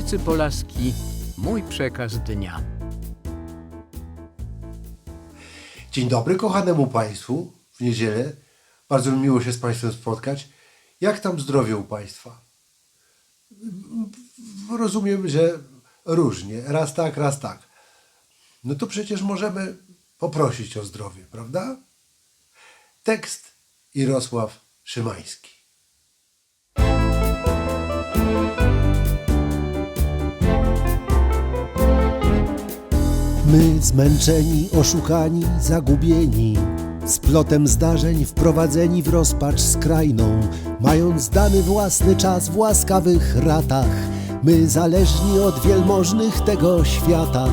Polaski, mój przekaz dnia. Dzień dobry kochanemu Państwu w niedzielę. Bardzo mi miło się z Państwem spotkać. Jak tam zdrowie u Państwa? Rozumiem, że różnie. Raz tak, raz tak. No to przecież możemy poprosić o zdrowie, prawda? Tekst Jarosław Szymański. My zmęczeni, oszukani, zagubieni, splotem zdarzeń wprowadzeni w rozpacz skrajną, mając dany własny czas w łaskawych ratach, my zależni od wielmożnych tego świata.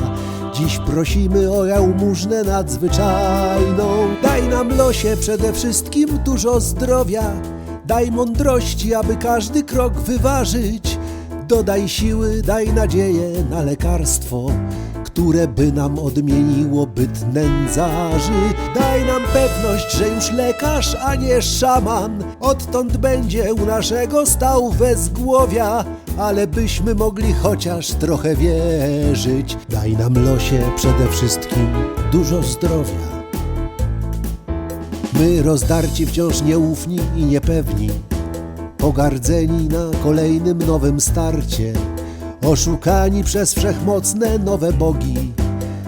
Dziś prosimy o jałmużnę nadzwyczajną. Daj nam losie przede wszystkim dużo zdrowia, daj mądrości, aby każdy krok wyważyć. Dodaj siły, daj nadzieję na lekarstwo, które by nam odmieniło byt nędzarzy. Daj nam pewność, że już lekarz, a nie szaman, odtąd będzie u naszego stał wezgłowia, ale byśmy mogli chociaż trochę wierzyć. Daj nam losie przede wszystkim dużo zdrowia. My rozdarci wciąż nieufni i niepewni, pogardzeni na kolejnym nowym starcie, oszukani przez wszechmocne nowe bogi,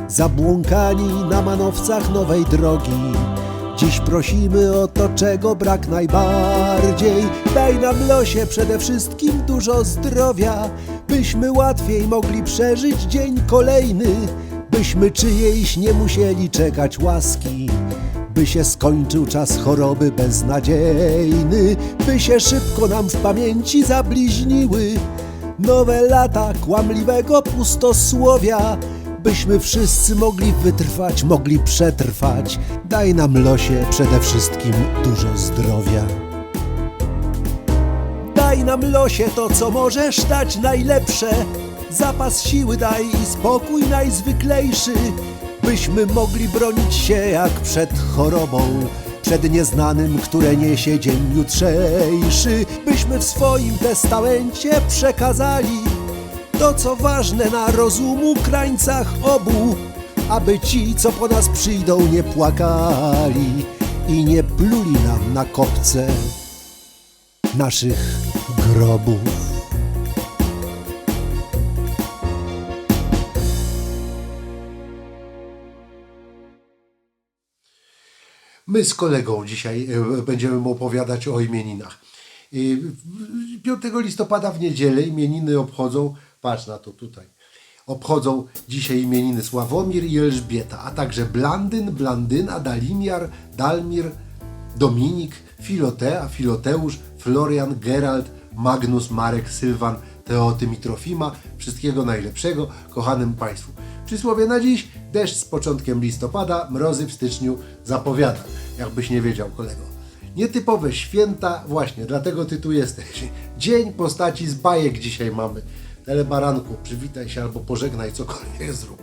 zabłąkani na manowcach nowej drogi. Dziś prosimy o to, czego brak najbardziej. Daj nam losie przede wszystkim dużo zdrowia, byśmy łatwiej mogli przeżyć dzień kolejny, byśmy czyjejś nie musieli czekać łaski by się skończył czas choroby beznadziejny, by się szybko nam w pamięci zabliźniły nowe lata kłamliwego pustosłowia, byśmy wszyscy mogli wytrwać, mogli przetrwać. Daj nam losie przede wszystkim dużo zdrowia. Daj nam losie to, co możesz dać najlepsze. Zapas siły daj i spokój najzwyklejszy, byśmy mogli bronić się jak przed chorobą, przed nieznanym, które niesie dzień jutrzejszy, byśmy w swoim testamencie przekazali to, co ważne na rozumu krańcach obu, aby ci, co po nas przyjdą, nie płakali i nie pluli nam na kopce naszych grobów. My z kolegą dzisiaj e, będziemy mu opowiadać o imieninach. I 5 listopada w niedzielę imieniny obchodzą, patrz na to tutaj, obchodzą dzisiaj imieniny Sławomir i Elżbieta, a także Blandyn, Blandyna, Dalimiar, Dalmir, Dominik, Filotea, Filoteusz, Florian, Gerald, Magnus, Marek, Sylwan, Teotym i. Wszystkiego najlepszego kochanym Państwu. Przysłowie na dziś, deszcz z początkiem listopada, mrozy w styczniu zapowiada. Jakbyś nie wiedział kolego. Nietypowe święta, właśnie, dlatego ty tu jesteś. Dzień postaci z bajek dzisiaj mamy. Telebaranku, przywitaj się albo pożegnaj, cokolwiek zrób.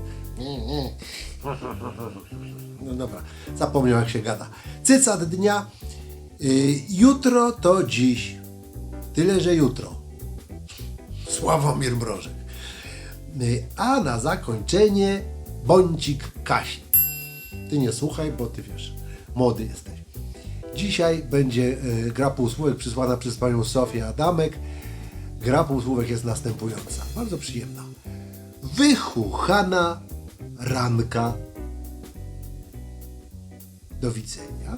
No dobra, zapomniał jak się gada. Cycat dnia. Y, jutro to dziś. Tyle, że jutro. Sławomir Mrożek. Y, A na zakończenie bącik Kasi. Ty nie słuchaj, bo ty wiesz, młody jesteś. Dzisiaj będzie y, gra półsłówek przysłana przez panią Sofię Adamek. Gra półsłówek jest następująca. Bardzo przyjemna. Wychuchana ranka. Do widzenia.